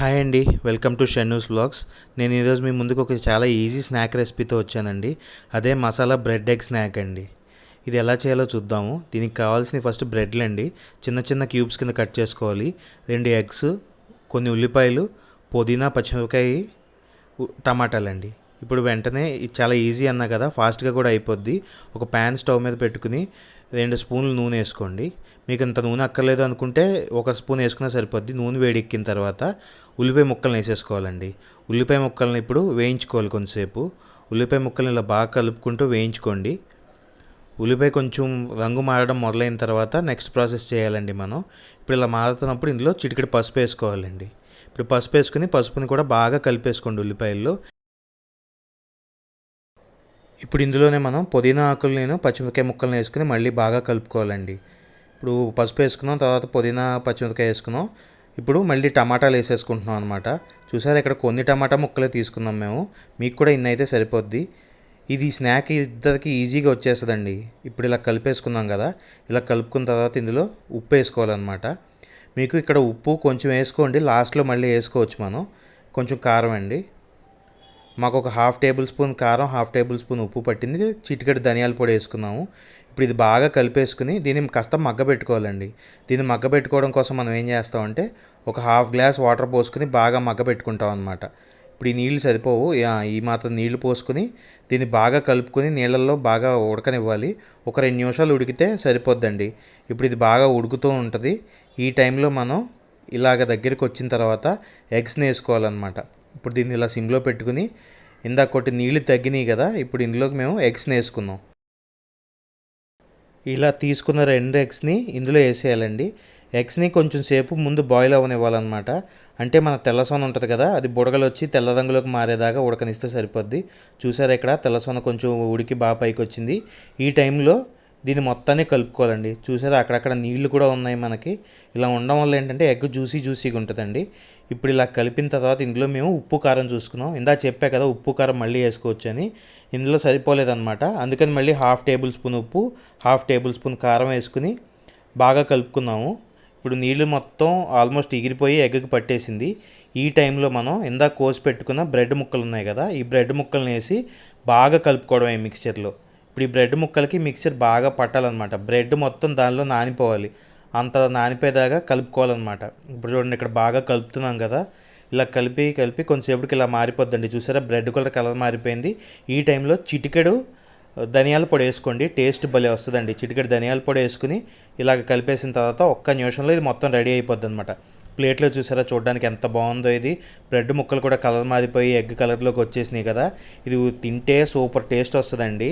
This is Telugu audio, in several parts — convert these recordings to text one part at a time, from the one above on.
హాయ్ అండి వెల్కమ్ టు షెన్యూస్ బ్లాగ్స్. నేను ఈరోజు మీ ముందుకు ఒక చాలా ఈజీ స్నాక్ రెసిపీతో వచ్చానండి. అదే మసాలా బ్రెడ్ ఎగ్ స్నాక్ అండి. ఇది ఎలా చేయాలో చూద్దాము. దీనికి కావాల్సిన ఫస్ట్ బ్రెడ్లు అండి. చిన్న చిన్న క్యూబ్స్ కింద కట్ చేసుకోవాలి. రెండు ఎగ్స్ కొన్ని ఉల్లిపాయలు పుదీనా పచ్చిమిరపకాయ టమాటాలండి. ఇప్పుడు వెంటనే చాలా ఈజీ అన్నా కదా ఫాస్ట్గా కూడా అయిపోద్ది. ఒక ప్యాన్ స్టవ్ మీద పెట్టుకుని రెండు స్పూన్లు నూనె వేసుకోండి. మీకు ఇంత నూనె అక్కర్లేదు అనుకుంటే ఒక స్పూన్ వేసుకున్నా సరిపోద్ది. నూనె వేడెక్కిన తర్వాత ఉల్లిపాయ ముక్కల్ని వేసేసుకోవాలండి. ఉల్లిపాయ ముక్కల్ని ఇప్పుడు వేయించుకోవాలి కొంతసేపు. ఉల్లిపాయ ముక్కల్ని ఇలా బాగా కలుపుకుంటూ వేయించుకోండి. ఉల్లిపాయ కొంచెం రంగు మారడం మొదలైన తర్వాత నెక్స్ట్ ప్రాసెస్ చేయాలండి మనం. ఇప్పుడు ఇలా మారుతున్నప్పుడు ఇందులో చిటికెడు పసుపు వేసుకోవాలండి. ఇప్పుడు పసుపు వేసుకుని పసుపుని కూడా బాగా కలిపేసుకోండి ఉల్లిపాయల్లో. ఇప్పుడు ఇందులోనే మనం పుదీనా ఆకులు నేను పచ్చిమిరపకాయ ముక్కలను వేసుకుని మళ్ళీ బాగా కలుపుకోవాలండి. ఇప్పుడు పసుపు వేసుకున్నాం తర్వాత పుదీనా పచ్చిమిరపకాయ వేసుకున్నాం. ఇప్పుడు మళ్ళీ టమాటాలు వేసేసుకుంటున్నాం అనమాట చూసారా ఇక్కడ కొన్ని టమాటా ముక్కలే తీసుకున్నాం మేము. మీకు కూడా ఇన్ని అయితే సరిపోద్ది. ఇది స్నాక్ ఇద్దరికి ఈజీగా వచ్చేస్తుందండి. ఇప్పుడు ఇలా కలిపేసుకున్నాం కదా ఇలా కలుపుకున్న తర్వాత ఇందులో ఉప్పు వేసుకోవాలన్నమాట. మీకు ఇక్కడ ఉప్పు కొంచెం వేసుకోండి లాస్ట్లో మళ్ళీ వేసుకోవచ్చు మనం. కొంచెం కారం అండి. మాకు ఒక హాఫ్ టేబుల్ స్పూన్ కారం హాఫ్ టేబుల్ స్పూన్ ఉప్పు పట్టింది. చిటికెడు ధనియాల పొడి వేసుకున్నాము. ఇప్పుడు ఇది బాగా కలిపేసుకుని దీన్ని కాస్త మగ్గ పెట్టుకోవాలండి. దీన్ని మగ్గ పెట్టుకోవడం కోసం మనం ఏం చేస్తామంటే ఒక హాఫ్ గ్లాస్ వాటర్ పోసుకుని బాగా మగ్గ పెట్టుకుంటాం అనమాట ఇప్పుడు ఈ నీళ్ళు సరిపోవు. ఈ మాత్రం నీళ్ళు పోసుకుని దీన్ని బాగా కలుపుకొని నీళ్ళల్లో బాగా ఉడకనివ్వాలి. ఒక రెండు నిమిషాలు ఉడికితే సరిపోద్దండి. ఇప్పుడు ఇది బాగా ఉడుకుతూ ఉంటుంది. ఈ టైంలో మనం ఇలాగ దగ్గరికి వచ్చిన తర్వాత ఎగ్స్ని వేసుకోవాలన్నమాట. ఇప్పుడు దీన్ని ఇలా సిమ్లో పెట్టుకుని ఇందాక కొట్టి నీళ్ళు తగ్గినాయి కదా ఇప్పుడు ఇందులోకి మేము ఎగ్స్ని వేసుకున్నాం ఇలా తీసుకున్న రెండు ఎగ్స్ని ఇందులో వేసేయాలండి. ఎగ్స్ని కొంచెం సేపు ముందు బాయిల్ అవ్వనివ్వాలన్నమాట అంటే మన తెల్లసోన ఉంటుంది కదా అది బుడగలు వచ్చి తెల్ల రంగులోకి మారేదాకా ఉడకనిస్తే సరిపోద్ది. చూసారా ఇక్కడ తెల్లసోన కొంచెం ఉడికి బాగా పైకి వచ్చింది ఈ టైంలో దీన్ని మొత్తాన్ని కలుపుకోవాలండి. చూసారా? అక్కడక్కడ నీళ్ళు కూడా ఉన్నాయి మనకి. ఇలా ఉండడం వల్ల ఏంటంటే ఎగ్ జ్యూసీ జ్యూసీగా ఉంటుందండి. ఇప్పుడు ఇలా కలిపిన తర్వాత ఇందులో మేము ఉప్పు కారం చూసుకున్నాం. ఇందా చెప్పా కదా ఉప్పు కారం మళ్ళీ వేసుకోవచ్చు అని ఇందులో సరిపోలేదన్నమాట. అందుకని మళ్ళీ హాఫ్ టేబుల్ స్పూన్ ఉప్పు హాఫ్ టేబుల్ స్పూన్ కారం వేసుకుని బాగా కలుపుకున్నాము. ఇప్పుడు నీళ్ళు మొత్తం ఆల్మోస్ట్ ఎగిరిపోయి ఎగ్కి పట్టేసింది. ఈ టైంలో మనం ఇందాక కోసి పెట్టుకున్న బ్రెడ్ ముక్కలు ఉన్నాయి కదా ఈ బ్రెడ్ ముక్కల్ని వేసి బాగా కలుపుకోవడం ఈ మిక్చర్లో ఇప్పుడు ఈ బ్రెడ్ ముక్కలకి మిక్చర్ బాగా పట్టాలన్నమాట. బ్రెడ్ మొత్తం దానిలో నానిపోవాలి. అంత నానిపోయేదాకా కలుపుకోవాలన్నమాట. ఇప్పుడు చూడండి ఇక్కడ బాగా కలుపుతున్నాం కదా. ఇలా కలిపి కలిపి కొంచెంసేపటికి ఇలా మారిపోద్దండి. చూసారా? బ్రెడ్ కలర్ కలర్ మారిపోయింది. ఈ టైంలో చిటికెడు ధనియాల పొడి వేసుకోండి. టేస్ట్ భలే వస్తుందండి. చిటికెడు ధనియాల పొడి వేసుకుని ఇలాగ కలిపేసిన తర్వాత ఒక్క నిమిషంలో ఇది మొత్తం రెడీ అయిపోద్ది అనమాట ప్లేట్లో చూసారా? చూడడానికి ఎంత బాగుందో ఇది. బ్రెడ్ ముక్కలు కూడా కలర్ మారిపోయి ఎగ్ కలర్లోకి వచ్చేసినాయి కదా. ఇది తింటే సూపర్ టేస్ట్ వస్తుందండి.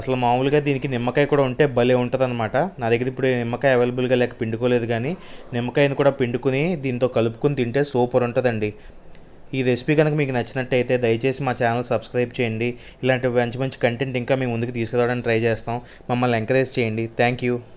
అసలు మామూలుగా దీనికి నిమ్మకాయ కూడా ఉంటే భలే ఉంటుంది అనమాట నా దగ్గర ఇప్పుడు నిమ్మకాయ అవైలబుల్గా లేక పిండుకోలేదు కానీ నిమ్మకాయని కూడా పిండుకుని దీంతో కలుపుకుని తింటే సూపర్ ఉంటుందండి. ఈ రెసిపీ కనుక మీకు నచ్చినట్టయితే దయచేసి మా ఛానల్ సబ్స్క్రైబ్ చేయండి. ఇలాంటి మంచి మంచి కంటెంట్ ఇంకా మేము ముందుకు తీసుకురావడానికి ట్రై చేస్తాం. మమ్మల్ని ఎంకరేజ్ చేయండి. Thank you.